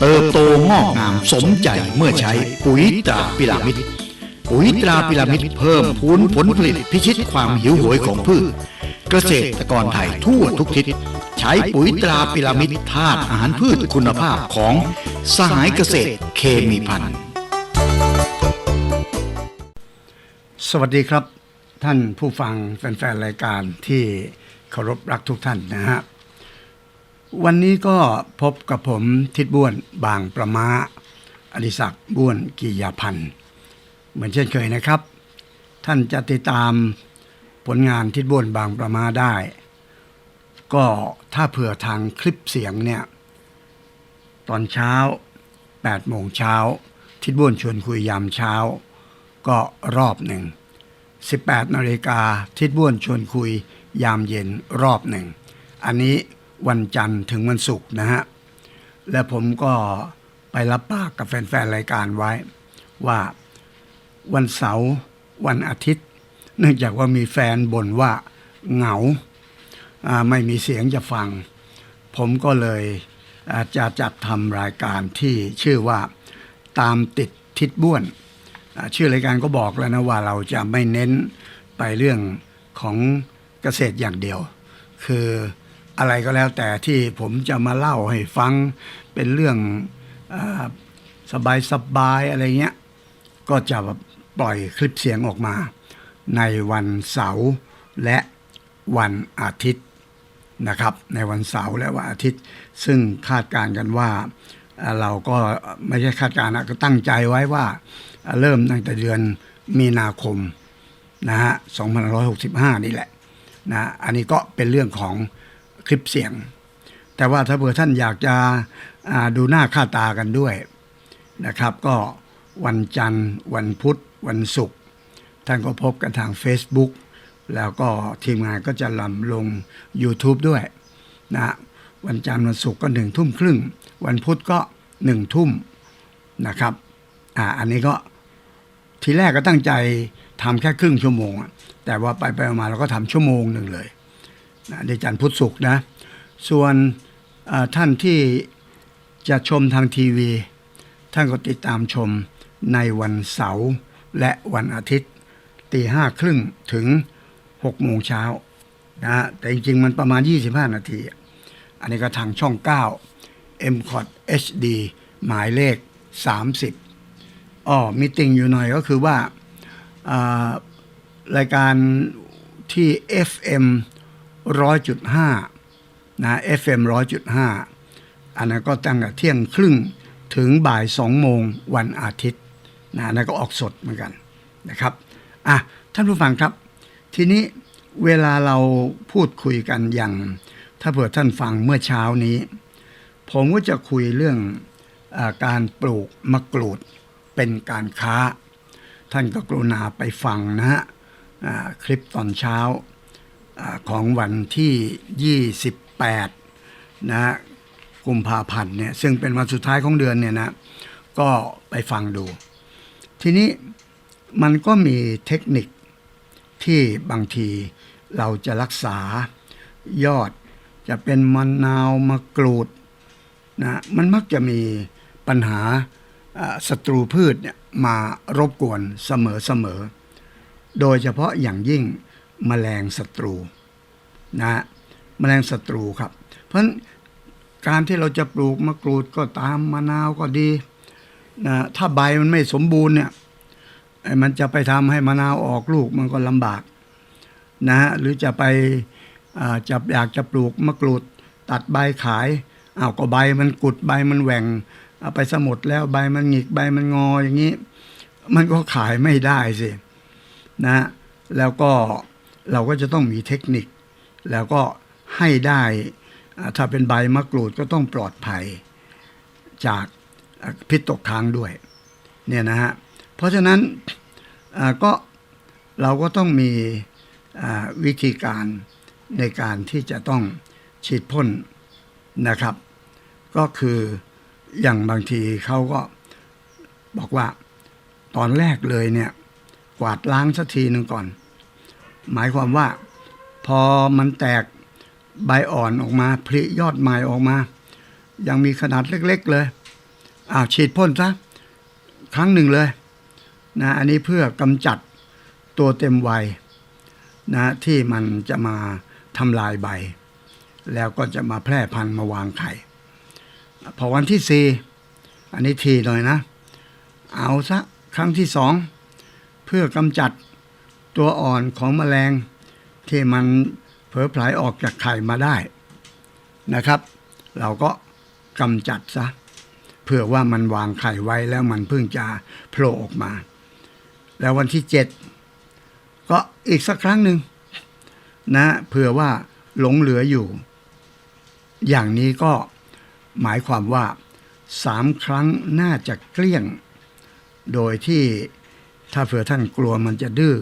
เติบโตงอกงามสมใจเมื่อใช้ปุ๋ยตราพิรามิดปุ๋ยตราพิรามิดเพิ่มพูนผลผลิตพิชิตความหิวโหยของพืช เกษตรกรไทยทั่วทุกทิศ ใช้ปุ๋ยตราพิรามิดธาตุอาหารพืชคุณภาพของสหายเกษตรเคมีพันธ์สวัสดีครับท่านผู้ฟังแฟนๆรายการที่เคารพรักทุกท่านนะฮะ วันนี้ก็พบกับผมทิดบ้วนบางประมาอดิศักดิ์บ้วนกิยาพันธ์เหมือนเช่นเคยนะครับ ท่านจะติดตามผลงานทิดบ้วนบางประมาได้ ก็ถ้าเผื่อทางคลิปเสียงเนี่ย ตอนเช้า8โมงเช้า ทิดบ้วนชวนคุยยามเช้า ก็รอบหนึ่ง 18นาฬิกาทิดบ้วนชวนคุยยามเย็นรอบหนึ่ง อันนี้ วันจันทร์ถึงวันศุกร์นะฮะ และผมก็ไปรับปากกับแฟนๆ รายการไว้ ว่าวันเสาร์วันอาทิตย์ เนื่องจากว่ามีแฟนบ่นว่าเหงาไม่มีเสียงจะฟัง ผมก็เลยอ่าจะจัดทำรายการที่ชื่อว่าตามติดทิดบ้วน ชื่อรายการก็บอกแล้วนะว่าเราจะไม่เน้นไปเรื่องของเกษตรอย่างเดียว คือ อะไรก็แล้วแต่ที่ผมจะมาเล่าให้ฟังเป็นเรื่องสบายสบายๆอะไรเงี้ย ก็จะปล่อยคลิปเสียงออกมา ในวันเสาร์และวันอาทิตย์นะครับ ในวันเสาร์และวันอาทิตย์ ซึ่งคาดการณ์กันว่าเราก็ไม่ใช่คาดการณ์ก็ตั้งใจไว้ว่าเริ่มตั้งแต่เดือนมีนาคมนะฮะ2565 นี่แหละนะอันนี้ก็เป็นเรื่องของ คลิปเสียง แต่ว่าถ้าเผื่อท่านอยากจะดูหน้าค่าตากันด้วยนะครับ ก็วันจันทร์ วันพุธ วันศุกร์ท่านก็พบกันทาง Facebook แล้วก็ทีมงานก็จะลำลง YouTube ด้วยนะวันจันทร์วันศุกร์ก็หนึ่งทุ่มครึ่ง วันพุธก็หนึ่งทุ่มนะครับอ่าอันนี้ก็ทีแรกก็ตั้งใจทำแค่ครึ่งชั่วโมง แต่ว่าไปไปมาเราก็ทำชั่วโมงหนึ่งเลย นะในจันทร์พุธศุกร์นะ ส่วนท่านที่จะชมทางทีวี ท่านก็ติดตามชมในวันเสาร์และวันอาทิตย์ตีห้าครึ่งถึงหกโมงเช้านะฮะแต่จริงๆ มันประมาณ 25 นาที อันนี้ก็ทางช่อง 9 m c o t HD หมายเลข 30อ้อมีติ่งอยู่หน่อยก็คือว่าอ่ารายการที่ FM 100.5นะ FM 100.5อันนั้นก็ตั้งแต่เที่ยงครึ่งถึงบ่ายสองโมงวันอาทิตย์นะอันนั่นก็ออกสดเหมือนกันนะครับอะท่านผู้ฟังครับ ทีนี้เวลาเราพูดคุยกันอย่าง ถ้าเผื่อท่านฟังเมื่อเช้านี้ ผมก็จะคุยเรื่องอการปลูกมะกรูดเป็นการค้า ท่านก็กรุณาไปฟังนะฮะคลิปตอนเช้า ของวันที่ 28นะฮะกุมภาพันธ์เนี่ยซึ่งเป็นวันสุดท้ายของเดือนเนี่ยนะก็ไปฟังดู ทีนี้มันก็มีเทคนิคที่บางทีเราจะรักษายอดจะเป็นมะนาวมะกรูดนะมันมักจะมีปัญหาอ่าศัตรูพืชเนี่ยมารบกวนเสมอๆ โดยเฉพาะอย่างยิ่ง แมลงศัตรูนะแมลงศัตรูครับ เพราะฉะนั้นการที่เราจะปลูกมะกรูดก็ตามมะนาวก็ดีนะถ้าใบมันไม่สมบูรณ์เนี่ยมันจะไปทำให้มะนาวออกลูกมันก็ลำบากนะฮะหรือจะไปอ่าจะอยากจะปลูกมะกรูดตัดใบขายอ้าวก็ใบมันกุดใบมันแหว่งเอาไปสมุดแล้วใบมันหงิกใบมันงออย่างนี้ มันก็ขายไม่ได้สินะแล้วก็ เราก็จะต้องมีเทคนิค แล้วก็ให้ได้ถ้าเป็นใบมะกรูดก็ต้องปลอดภัยจากพิษตกค้างด้วยเนี่ยนะฮะเพราะฉะนั้นก็เราก็ต้องมีวิธีการในการที่จะต้องฉีดพ่นนะครับ ก็คืออย่างบางทีเขาก็บอกว่าตอนแรกเลยเนี่ย กวาดล้างสักทีหนึ่งก่อน หมายความว่า พอมันแตกใบอ่อนออกมาผลิยอดใหม่ออกมา ยังมีขนาดเล็ก ๆ เลยอ้าวฉีดพ่นซะครั้งหนึ่งเลยนะอันนี้เพื่อกำจัดตัวเต็มวัยนะที่มันจะมาทำลายใบ แล้วก็จะมาแพร่พันธุ์มาวางไข่ พอวันที่สี่อันนี้ทีหน่อยนะ เอาซะครั้งที่สองเพื่อกำจัด ตัวอ่อนของแมลงที่มันเผลอไผลออกจากไข่มาได้นะครับ เราก็กำจัดซะเพื่อว่ามันวางไข่ไว้แล้วมันเพิ่งจะโผล่ออกมา แล้ววันที่เจ็ดก็อีกสักครั้งหนึ่งนะเผื่อว่าหลงเหลืออยู่ อย่างนี้ก็หมายความว่าสามครั้งน่าจะเกลี้ยง โดยที่ถ้าเผื่อท่านกลัวมันจะดื้อ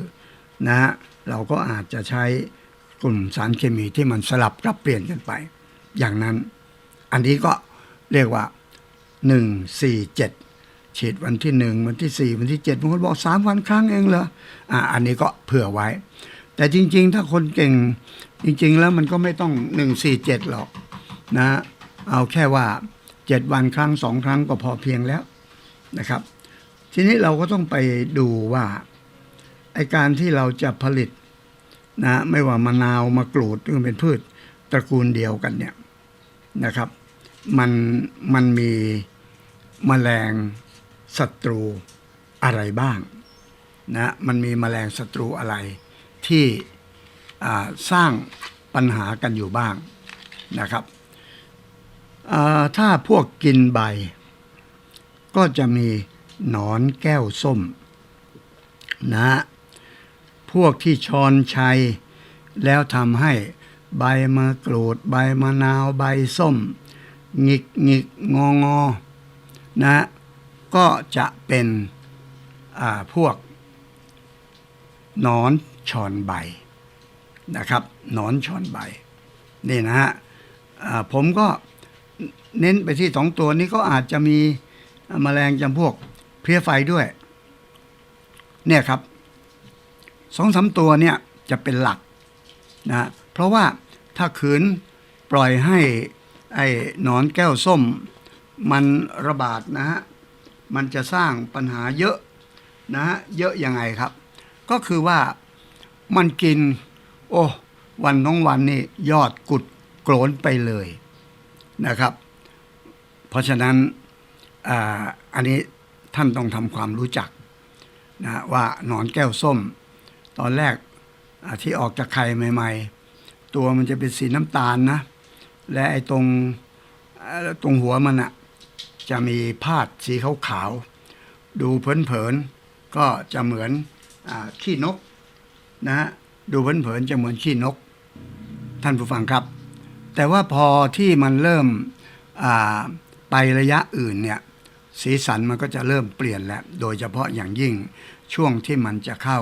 นะฮะเราก็อาจจะใช้กลุ่มสารเคมีที่มันสลับรับเปลี่ยนกันไป อย่างนั้นอันนี้ก็เรียกว่าหนึ่งสี่เจ็ดฉีดวันที่หนึ่งวันที่สี่วันที่เจ็ดบางคนบอกสามวันครั้งเองเหรออ่าอันนี้ก็เผื่อไว้ แต่จริง ๆ ถ้าคนเก่งจริง ๆ แล้วมันก็ไม่ต้องหนึ่งสี่เจ็ดหรอกนะเอาแค่ว่าเจ็ดวันครั้งสองครั้งก็พอเพียงแล้วนะครับ ทีนี้เราก็ต้องไปดูว่า ไอการที่เราจะผลิตนะไม่ว่ามะนาวมะกรูดซึ่งเป็นพืชตระกูลเดียวกันเนี่ยนะครับ มันมันมีแมลงศัตรูอะไรบ้างนะมันมีแมลงศัตรูอะไรที่สร้างปัญหากันอยู่บ้างนะครับถ้าพวกกินใบ ก็จะมีหนอนแก้วส้มนะ พวกที่ชอนชัย แล้วทำให้ใบมะกรูด ใบมะนาวใบส้มหงิกหงิกงองอนะก็จะเป็นพวกหนอนชอนใบนะครับหนอนชอนใบนี่นะฮะผมก็เน้นไปที่สองตัวนี้ก็อาจจะมีแมลงจำพวกเพลี้ยไฟด้วย เนี่ยครับ สองสามตัวเนี่ยจะเป็นหลักนะเพราะว่าถ้าขืนปล่อยให้ไอ้หนอนแก้วส้ม มันระบาดนะฮะมันจะสร้างปัญหาเยอะนะฮะเยอะยังไงครับ ก็คือว่ามันกิน โอ้วันน้องวันนี่ยอดกุดโกรนไปเลยนะครับ เพราะฉะนั้นอาอันนี้ท่านต้องทำความรู้จักนะว่าหนอนแก้วส้ม ตอนแรกที่ออกจากไข่ใหม่ ๆ ตัวมันจะเป็นสีน้ำตาลนะ และไอ้ตรงตรงหัวมันอะจะมีพาดสีขาวๆดูเผินๆก็จะเหมือนอขี้นกนะฮะดูเผินๆจะเหมือนขี้นก ท่านผู้ฟังครับ แต่ว่าพอที่มันเริ่มไประยะอื่นเนี่ยสีสันมันก็จะเริ่มเปลี่ยนแล้ว โดยเฉพาะอย่างยิ่ง ช่วงที่มันจะเข้า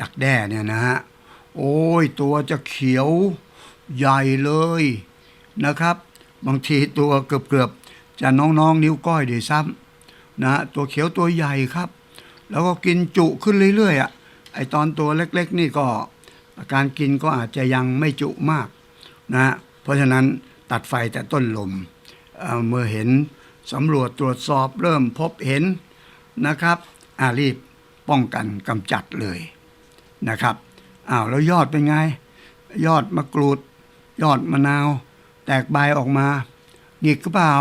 ดักแด้เนี่ยนะฮะ โอ้ยตัวจะเขียวใหญ่เลยนะครับ บางทีตัวเกือบๆจะน้องๆนิ้วก้อยด้วยซ้ำนะตัวเขียวตัวใหญ่ครับ แล้วก็กินจุขึ้นเรื่อยๆอะไอตอนตัวเล็กๆ นี่ก็การกินก็อาจจะยังไม่จุมากนะฮะเพราะฉะนั้นตัดไฟแต่ต้นลมเเมื่อเห็นสำรวจตรวจสอบเริ่มพบเห็นนะครับอารีบ ป้องกันกำจัดเลยนะครับอ้าวแล้วยอดเป็นไง ยอดมะกรูด ยอดมะนาว แตกใบออกมาหงิกก็เปล่า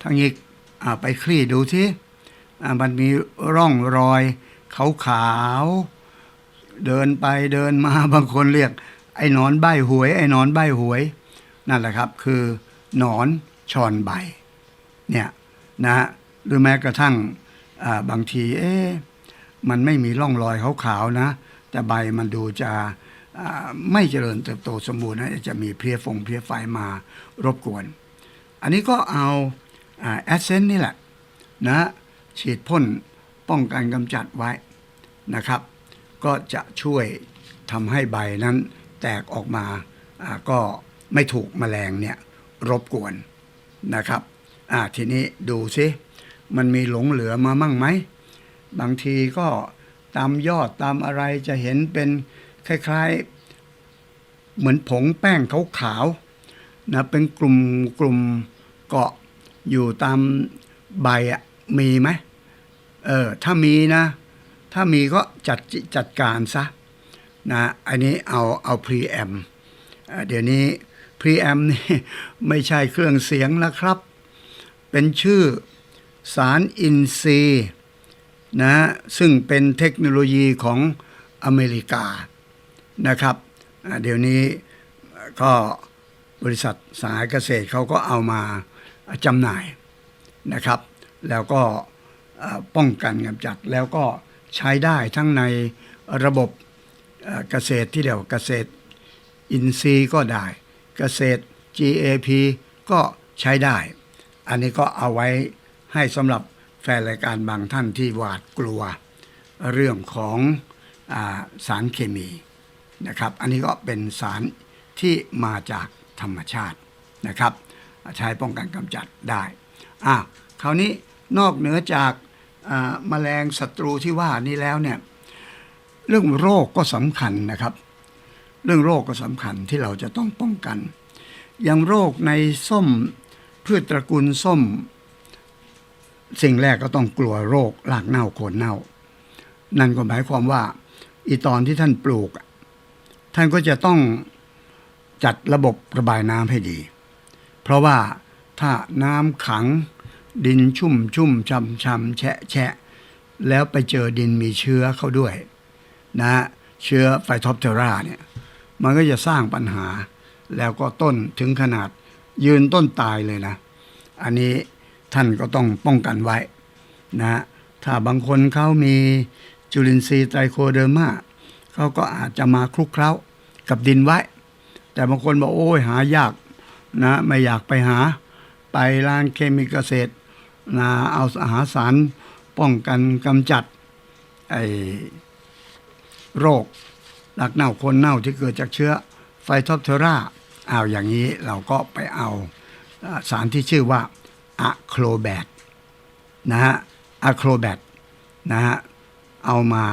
ถ้าหงิกอ่าไปคลี่ดูทีอ่ามันมีร่องรอยขาวๆเดินไปเดินมาบางคนเรียก ไอ้นอนใบหวย ไอ้นอนใบหวย นั่นแหละครับ คือหนอนชอนใบเนี่ยนะฮะหรือแม้กระทั่งอ่าบางที เอ๊ะ มันไม่มีร่องรอยขาวๆนะ แต่ใบมันดูจะไม่เจริญเติบโตสมบูรณ์นะจะมีเพลี้ยฟงเพลี้ยไฟมารบกวน อันนี้ก็เอาแอสเซนต์นี่แหละนะฉีดพ่นป้องกันกำจัดไว้นะครับ ก็จะช่วยทำให้ใบนั้นแตกออกมาก็ไม่ถูกแมลงเนี่ยรบกวนนะครับทีนี้ดูซิมันมีหลงเหลือมามั่งไหม บางทีก็ตามยอดตามอะไรจะเห็นเป็นคล้ายๆ เหมือนผงแป้งขาวๆนะเป็นกลุ่มกลุ่มเกาะอยู่ตามใบอะมีไหมเออถ้ามีนะ ถ้ามีก็จัดจัดการซะนะอันนี้เอาเอาพรีแอมเดี๋ยวนี้พรีแอมนี่ไม่ใช่เครื่องเสียงแล้วครับ เป็นชื่อสารอินทรีย์ นะซึ่งเป็นเทคโนโลยีของอเมริกานะครับเดี๋ยวนี้ก็บริษัทสหเกษตรเขาก็เอามาจำหน่ายนะครับ แล้วก็ป้องกันกำจัดแล้วก็ใช้ได้ทั้งในระบบเอ่อเกษตรที่เรียกว่าเกษตรอินทรีย์ก็ได้ เกษตร GAP ก็ใช้ได้ อันนี้ก็เอาไว้ให้สำหรับ แฟนรายการบางท่านที่หวาดกลัวเรื่องของอาสารเคมีนะครับ อันนี้ก็เป็นสารที่มาจากธรรมชาตินะครับ ใช้ป้องกันกำจัดได้อะคราวนี้นอกเหนือจากอ่าแมลงศัตรูที่ว่านี้แล้วเนี่ยเรื่องโรคก็สำคัญนะครับ เรื่องโรคก็สำคัญที่เราจะต้องป้องกัน อย่างโรคในส้มพืชตระกูลส้ม สิ่งแรกก็ต้องกลัวโรครากเน่าโคนเน่า นั่นก็หมายความว่า อีตอนที่ท่านปลูก ท่านก็จะต้องจัดระบบระบายน้ำให้ดี เพราะว่าถ้าน้ำขัง ดินชุ่มชุ่มช่ำช่ำแฉะแฉะแล้วไปเจอดินมีเชื้อเข้าด้วย นะเชื้อไฟทอปเทอราเนี่ย มันก็จะสร้างปัญหา แล้วก็ต้นถึงขนาดยืนต้นตายเลยนะ อันนี้ ท่านก็ต้องป้องกันไว้นะถ้าบางคนเขามีจุลินทรีย์ไตรโคเดอร์มาเขาก็อาจจะมาคลุกเคล้ากับดินไว้ แต่บางคนบอกโอ้ยหายากนะไม่อยากไปหาไปร้านเคมีเกษตรนะเอาอาหารสารป้องกันกำจัดไอโรคหลักเน่าคนเน่าที่เกิดจากเชื้อไฟทอปเทอราเอาอย่างนี้เราก็ไปเอาสารที่ชื่อว่า อะโครแบตนะฮะอะโครแบตนะฮะเอามา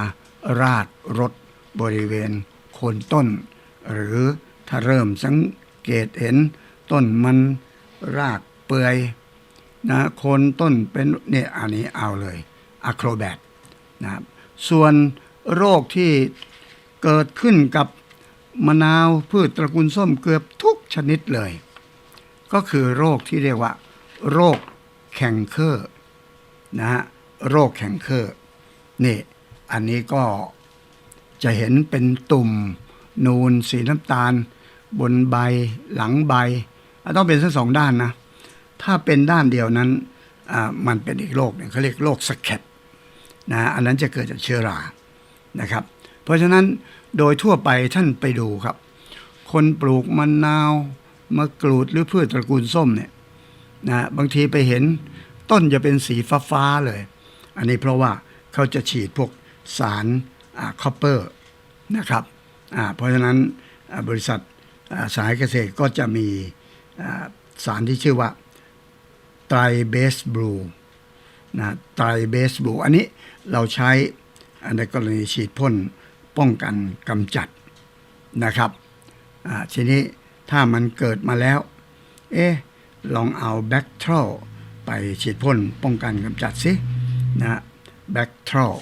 ราดรถบริเวณโคนต้น หรือถ้าเริ่มสังเกตเห็นต้นมันรากเปื่อยนะโคนต้นเป็นเนี่ยอันนี้เอาเลยอะโครแบตนะครับส่วนโรคที่เกิดขึ้นกับมะนาวพืชตระกูลส้มเกือบทุกชนิดเลย ก็คือโรคที่เรียกว่า โรคแข่งเคอร์นะฮะโรคแข่งเคอร์นี่อันนี้ก็จะเห็นเป็นตุ่มนูนสีน้ำตาล บนใบหลังใบ ต้องเป็นทั้งสองด้านนะ ถ้าเป็นด้านเดียวนั้นอ่ามันเป็นอีกโรคหนึ่งเขาเรียกโรคสแคตนะอันนั้นจะเกิดจากเชื้อรานะครับ เพราะฉะนั้นโดยทั่วไปท่านไปดูครับ คนปลูกมะนาวมะกรูดหรือพืชตระกูลส้มเนี่ย นะบางทีไปเห็นต้นจะเป็นสีฟ้าๆเลย อันนี้เพราะว่าเขาจะฉีดพวกสารคอปเปอร์นะครับเพราะฉะนั้นบริษัทสายเกษตรก็จะมีสารที่ชื่อว่าไตรเบสบลูนะไตรเบสบลูอันนี้เราใช้ในกรณีฉีดพ่นป้องกันกำจัดนะครับทีนี้ถ้ามันเกิดมาแล้ว เอ๊ะ ลองเอาแบคทรอลไปฉีดพ่นป้องกันกำจัดสินะแบคทรอล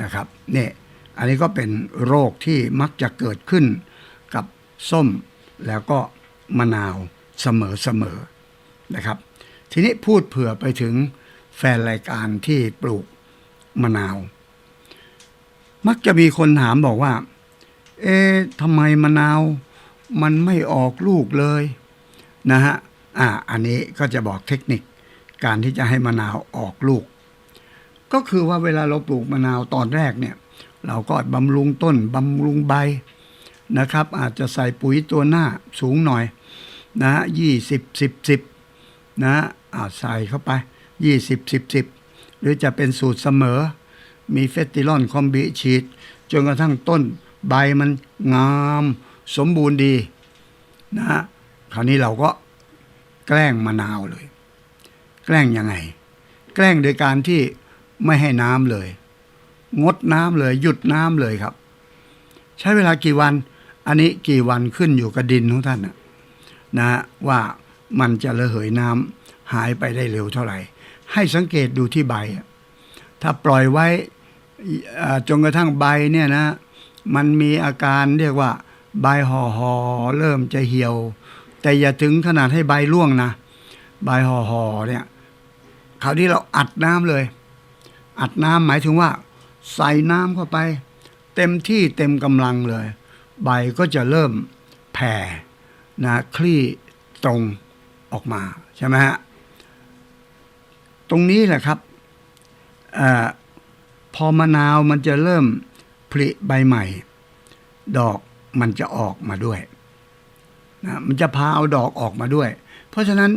นะครับเนี่ยอันนี้ก็เป็นโรคที่มักจะเกิดขึ้นกับส้มแล้วก็มะนาวเสมอๆนะครับ ทีนี้พูดเผื่อไปถึงแฟนรายการที่ปลูกมะนาว มักจะมีคนถามบอกว่า เอ๊ะทำไมมะนาว มันไม่ออกลูกเลยนะฮะ อ่าอันนี้ก็จะบอกเทคนิคการที่จะให้มะนาวออกลูก ก็คือว่าเวลาเราปลูกมะนาวตอนแรกเนี่ย เราก็บำรุงต้นบำรุงใบนะครับ อาจจะใส่ปุ๋ยตัวหน้าสูงหน่อยนะยี่สิบสิบสิบนะอาใส่เข้าไปยี่สิบสิบสิบหรือจะเป็นสูตรเสมอ มีเฟสติลอนคอมบิฉีดจนกระทั่งต้นใบมันงาม สมบูรณ์ดีนะฮะคราวนี้เราก็ แกล้งมะนาวเลย แกล้งยังไง แกล้งโดยการที่ไม่ให้น้ำเลย งดน้ำเลยหยุดน้ำเลยครับ ใช้เวลากี่วัน อันนี้กี่วันขึ้นอยู่กับดินของท่านนะนะว่ามันจะระเหยน้ำหายไปได้เร็วเท่าไหร่ ให้สังเกตดูที่ใบ ถ้าปล่อยไว้จนกระทั่งใบเนี่ยนะ มันมีอาการเรียกว่าใบห่อหอๆเริ่มจะเหี่ยว แต่อย่าถึงขนาดให้ใบร่วงนะใบห่อหอๆเนี่ยคราวนี้เราอัดน้ำเลย อัดน้ำหมายถึงว่า ใส่น้ำเข้าไป เต็มที่เต็มกำลังเลย ใบก็จะเริ่มแผ่นะคลี่ตรงออกมาใช่ไหมฮะตรงนี้แหละครับอพอมะนาวมันจะเริ่มผลิใบใหม่ ดอกมันจะออกมาด้วย นะมันจะพาเอาดอกออกมาด้วย เพราะฉะนั้น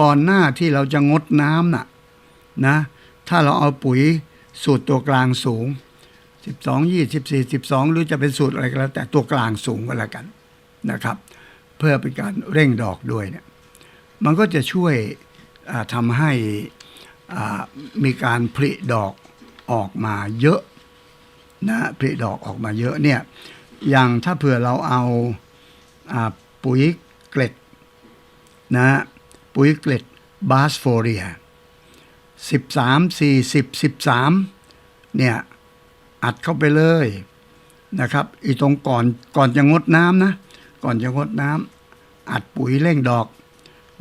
ก่อนหน้าที่เราจะงดน้ำน่ะนะถ้าเราเอาปุ๋ยสูตรตัวกลางสูง 12 24 12 หรือจะเป็นสูตรอะไรก็แล้ว แต่ตัวกลางสูงก็แล้วกันนะครับ เพื่อเป็นการเร่งดอกด้วยเนี่ยมันก็จะช่วยอ่าทำให้มีการผลิดอกออกมาเยอะนะผลิดอกออกมาเยอะเนี่ยอย่างถ้าเผื่อเราเอาอา ปุ๋ยเกล็ดนะปุ๋ยเกล็ดบาสโฟเรีย 13 40 13 เนี่ย อัดเข้าไปเลยนะครับ อีตรงก่อนก่อนจะงดน้ำนะ ก่อนจะงดน้ำอัดปุ๋ยเร่งดอก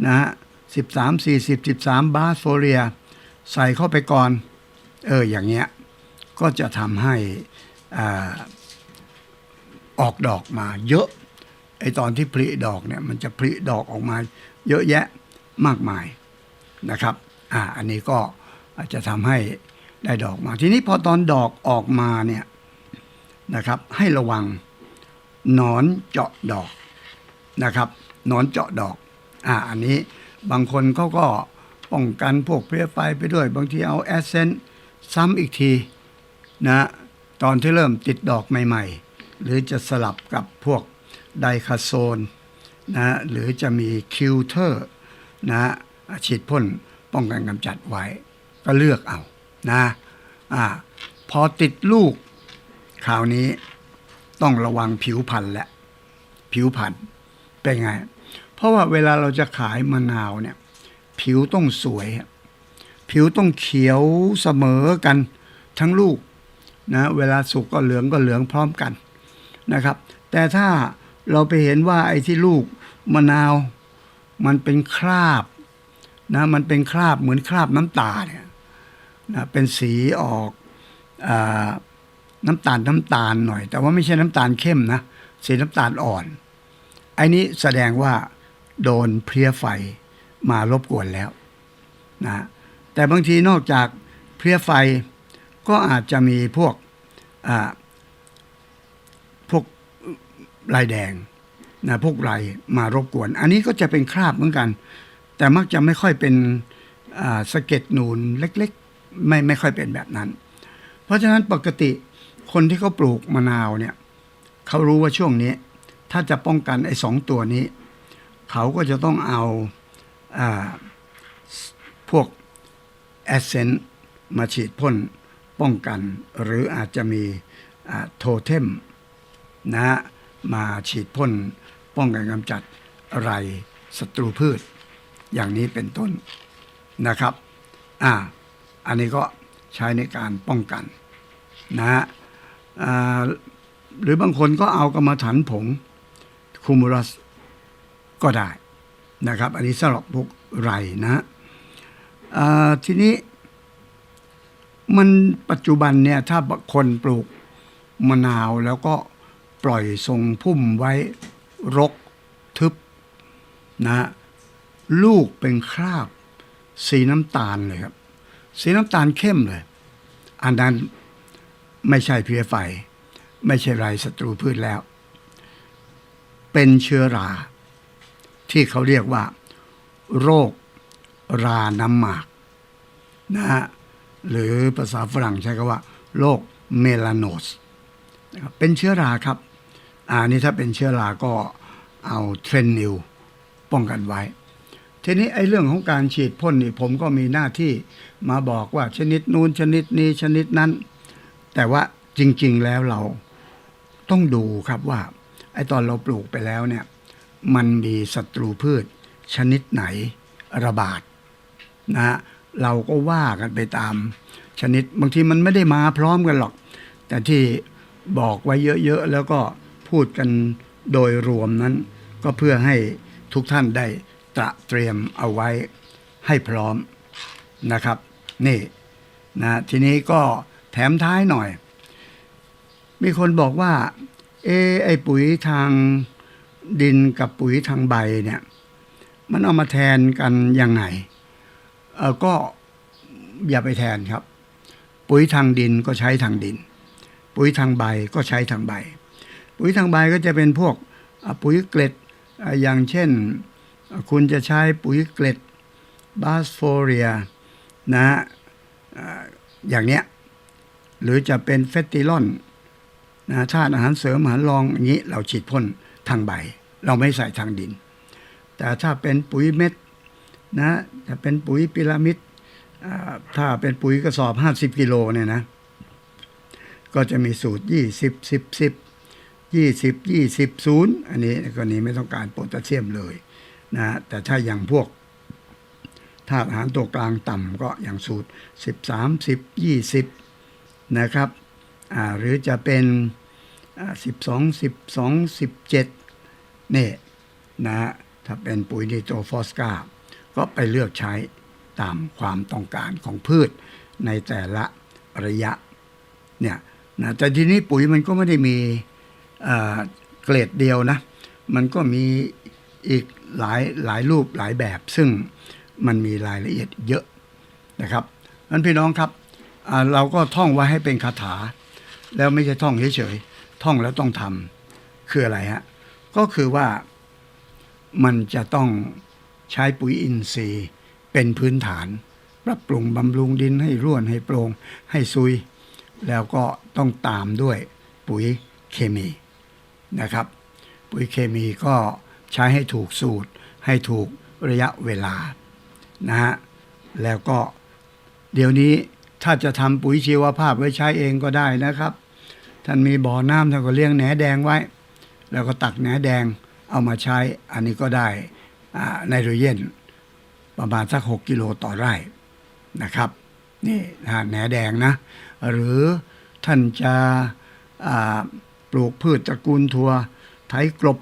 นะฮะสิบสามสี่สิบสิบสามบาสโฟเรีย ใส่เข้าไปก่อน เออ อย่างเงี้ย ก็จะทำให้อออกดอกมาเยอะ ไอตอนที่ผลิดอกเนี่ยมันจะผลิดอกออกมาเยอะแยะมากมายนะครับอ่าอันนี้ก็อาจจะทำให้ได้ดอกมา ทีนี้พอตอนดอกออกมาเนี่ยนะครับ ให้ระวังหนอนเจาะดอกนะครับหนอนเจาะดอกอ่าอันนี้บางคนเขาก็ป้องกันพวกเพลี้ยไฟไปด้วย บางทีเอาแอสเซนต์ซ้ำอีกทีนะตอนที่เริ่มติดดอกใหม่ ๆ หรือจะสลับกับพวก ไดคาโซนนะหรือจะมีคิวเทอร์นะฉีดพ่นป้องกันกำจัดไว้ ก็เลือกเอานะอ่าพอติดลูกคราวนี้ต้องระวังผิวพันธุ์และ ผิวพันธุ์เป็นไง เพราะว่าเวลาเราจะขายมะนาวเนี่ย ผิวต้องสวย ผิวต้องเขียวเสมอกันทั้งลูกนะเวลาสุกก็เหลืองก็เหลืองพร้อมกันนะครับ แต่ถ้า เราไปเห็นว่าไอ้ที่ลูกมะนาว มันเป็นคราบนะมันเป็นคราบเหมือนคราบน้ำตาเนี่ยนะเป็นสีออกอน้ำตาลน้ำตาลหน่อย แต่ว่าไม่ใช่น้ำตาลเข้มนะสีน้ำตาลอ่อนไอ้นี้แสดงว่าโดนเพลี้ยไฟมารบกวนแล้วนะแต่บางทีนอกจากเพลี้ยไฟก็อาจจะมีพวกอ่าพวก ลายแดงนะพวกไรมารบกวน อันนี้ก็จะเป็นคราบเหมือนกัน แต่มักจะไม่ค่อยเป็นสะเก็ดนูนเล็กๆ ไม่ไม่ค่อยเป็นแบบนั้น เพราะฉะนั้นปกติคนที่เขาปลูกมะนาวเนี่ยเขารู้ว่าช่วงนี้ ถ้าจะป้องกันไอ้สองตัวนี้ เขาก็จะต้องเอาอาพวกแอสเซนต์มาฉีดพ่นป้องกัน หรืออาจจะมีโทเทมนะฮะ มาฉีดพ่นป้องกันกำจัดไรศัตรูพืช อย่างนี้เป็นต้นนะครับอ่าอันนี้ก็ใช้ในการป้องกันนะฮะหรือบางคนก็เอากรรมฐานผงคูมูลัสก็ได้นะครับ อันนี้สำหรับพวกไรนะทีนี้มันปัจจุบันเนี่ยถ้าคนปลูกมะนาวแล้วก็ ปล่อยทรงพุ่มไว้รกทึบนะลูกเป็นคราบ สีน้ำตาลเลยครับ สีน้ำตาลเข้มเลย อันนั้นไม่ใช่เพลี้ยไฟ ไม่ใช่ไรศัตรูพืชแล้ว เป็นเชื้อรา ที่เขาเรียกว่า โรคราน้ำหมากนะฮะหรือภาษาฝรั่งใช้คำว่า โรคเมลาโนส เป็นเชื้อราครับ อ่านี่ถ้าเป็นเชื้อราก็เอาเทรนนิวป้องกันไว้ ทีนี้ไอ้เรื่องของการฉีดพ่นนี่ผมก็มีหน้าที่มาบอกว่าชนิดนู้นชนิดนี้ชนิดนั้น แต่ว่าจริง ๆแล้วเราต้องดูครับว่าไอ้ตอนเราปลูกไปแล้วเนี่ยมันมีศัตรูพืชชนิดไหนระบาดนะฮะเราก็ว่ากันไปตามชนิดบางทีมันไม่ได้มาพร้อมกันหรอก แต่ที่บอกไว้เยอะๆ แล้วก็ พูดกันโดยรวมนั้น ก็เพื่อให้ทุกท่านได้ตระเตรียมเอาไว้ให้พร้อมนะครับ นี่นะทีนี้ก็แถมท้ายหน่อย มีคนบอกว่าเออไอปุ๋ยทางดินกับปุ๋ยทางใบเนี่ย มันเอามาแทนกันยังไงเออก็อย่าไปแทนครับ ปุ๋ยทางดินก็ใช้ทางดิน ปุ๋ยทางใบก็ใช้ทางใบ ปุ๋ยทางใบก็จะเป็นพวกปุ๋ยเกล็ดอย่างเช่น คุณจะใช้ปุ๋ยเกล็ดบาสโฟเรียนะฮะอย่างเนี้ยหรือจะเป็นเฟติลอนนะธาตุอาหารเสริมอาหารรองอย่างนี้เราฉีดพ่นทางใบ เราไม่ใส่ทางดิน แต่ถ้าเป็นปุ๋ยเม็ดนะถ้าเป็นปุ๋ยพีระมิดถ้าเป็นปุ๋ยกระสอบ 50 กิโลเนี่ยนะ ก็จะมีสูตร 20 10 10 20 20 0 อันนี้กรณีไม่ต้องการโพแทสเซียมเลยนะแต่ถ้าอย่างพวกธาตุอาหารตัวกลางต่ำก็อย่างสูตร 13 10 20 นะครับอ่าหรือจะเป็นอ่า12 12 17นี่นะฮะถ้าเป็นปุ๋ยนิโตรฟอสกาก็ไปเลือกใช้ตามความต้องการของพืชในแต่ละระยะเนี่ยนะแต่ทีนี้ปุ๋ยมันก็ไม่ได้มี เกรดเดียวนะ มันก็มีอีกหลายหลายรูปหลายแบบ ซึ่งมันมีรายละเอียดเยอะนะครับนั้นพี่น้องครับเราก็ท่องไว้ให้เป็นคาถา แล้วไม่ใช่ท่องเฉยๆท่องแล้วต้องทำคืออะไรฮะก็คือว่ามันจะต้องใช้ปุ๋ยอินทรีย์เป็นพื้นฐาน ปรับปรุงบำรุงดินให้ร่วนให้โปร่งให้ซุย แล้วก็ต้องตามด้วยปุ๋ยเคมี นะครับ ปุ๋ยเคมีก็ใช้ให้ถูกสูตร ให้ถูกระยะเวลานะฮะแล้วก็เดี๋ยวนี้ถ้าจะทำปุ๋ยชีวภาพไว้ใช้เองก็ได้นะครับ ท่านมีบ่อน้ำท่านก็เลี้ยงแหนแดงไว้ แล้วก็ตักแหนแดงเอามาใช้อันนี้ก็ได้อ่าไนโตรเจนประมาณสัก 6 กิโลต่อไร่นะครับนี่นะแหนแดงนะ หรือท่านจะ ปลูกพืชตระกูลทั่วไถกลบ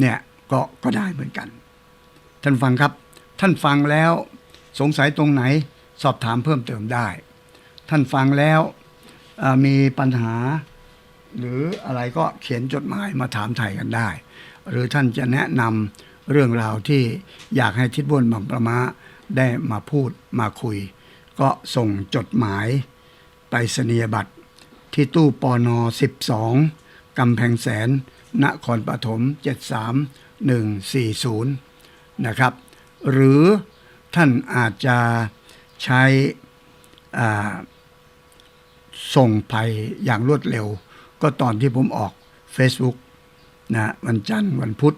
เนี่ยก็ก็ได้เหมือนกัน ท่านฟังครับ ท่านฟังแล้ว สงสัยตรงไหนสอบถามเพิ่มเติมได้ ท่านฟังแล้วมีปัญหา หรืออะไรก็เขียนจดหมายมาถามไทยกันได้ หรือท่านจะแนะนำเรื่องราวที่อยากให้ทิศบนบางประมาได้มาพูดมาคุย ก็ส่งจดหมายไปรษณียบัตรที่ตู้ปอนอ12 กำแพงแสน นครปฐม 73140 นะครับ หรือท่านอาจจะใช้ส่งไปอย่างรวดเร็ว ก็ตอนที่ผมออก Facebook นะวันจันทร์วันพุธ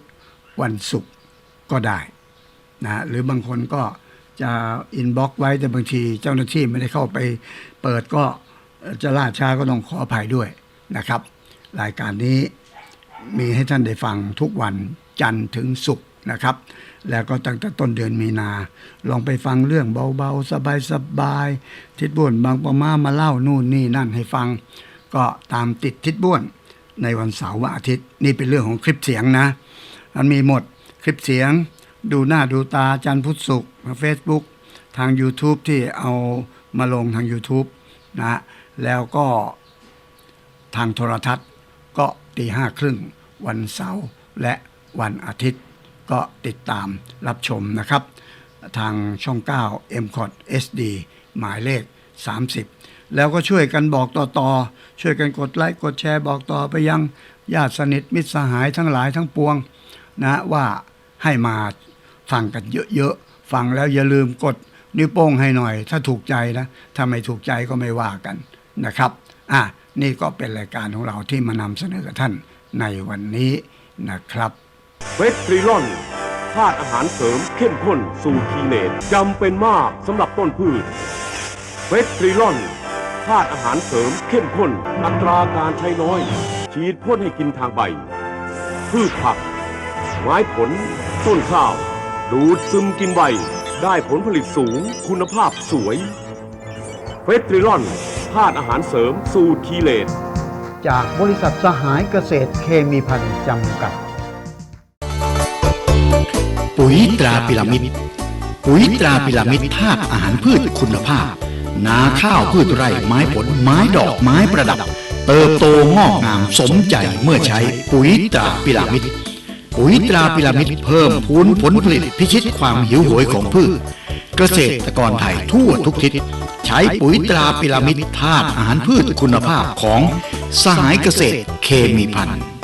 วันศุกร์ก็ได้นะหรือบางคนก็จะอินบ็อกไว้แต่บางทีเจ้าหน้าที่ไม่ได้เข้าไปเปิดก็จะล่าช้าก็ต้องขออภัยด้วยนะครับ รายการนี้มีให้ท่านได้ฟังทุกวันจันทร์ถึงศุกร์นะครับ แล้วก็ตั้งแต่ต้นเดือนมีนา ลองไปฟังเรื่องเบาๆ สบายๆ ทิดบ้วนบางประมามาเล่านู่นนี่นั่นให้ฟัง ก็ตามติดทิดบ้วนในวันเสาร์วันอาทิตย์ นี่เป็นเรื่องของคลิปเสียงนะ มันมีหมดคลิปเสียง ดูหน้าดูตาจันทร์พุธศุกร์เฟซบุ๊กทาง YouTube ที่เอามาลงทาง YouTube นะฮะแล้วก็ทางโทรทัศน์ ตีห้าครึ่งวันเสาร์และวันอาทิตย์ก็ติดตามรับชมนะครับ ทางช่อง 9 m c o t SD หมายเลข 30 แล้วก็ช่วยกันบอกต่อๆ ช่วยกันกดไลค์กดแชร์บอกต่อไปยังญาติสนิทมิตรสหายทั้งหลายทั้งปวงนะว่าให้มาฟังกันเยอะๆ ฟังแล้วอย่าลืมกดนิ้วโป้งให้หน่อย ถ้าถูกใจนะ ถ้าไม่ถูกใจก็ไม่ว่ากันนะครับ อะ นี่ก็เป็นรายการของเราที่มานำเสนอท่านในวันนี้นะครับเวสตรีลอนธาตุอาหารเสริมเข้มข้นสูตรทีเนตจำเป็นมากสำหรับต้นพืชเวสตรีลอนธาตุอาหารเสริมเข้มข้น อัตราการใช้น้อย ฉีดพ่นให้กินทางใบ พืชผัก ไม้ผล ต้นข้าว ดูดซึมกินใบ ได้ผลผลิตสูงคุณภาพสวยเวสตรีลอน ธาตุอาหารเสริมสูตรทีเลตจากบริษัทสหายเกษตรเคมีพันธ์จำกัด ปุ๋ยตราพิรามิดปุ๋ยตราพิรามิดธาตุอาหารพืชคุณภาพ นาข้าวพืชไร่ไม้ผลไม้ดอกไม้ประดับ เติบโตงอกงามสมใจเมื่อใช้ปุ๋ยตราพิรามิดปุ๋ยตราพิรามิดเพิ่มพูนผลผลิตพิชิตความหิวโหยของพืช เกษตรกรไทยทั่วทุกทิศ ใช้ปุ๋ยตราพิรามิดธาตุอาหารพืชคุณภาพของสหายเกษตรเคมีพันธุ์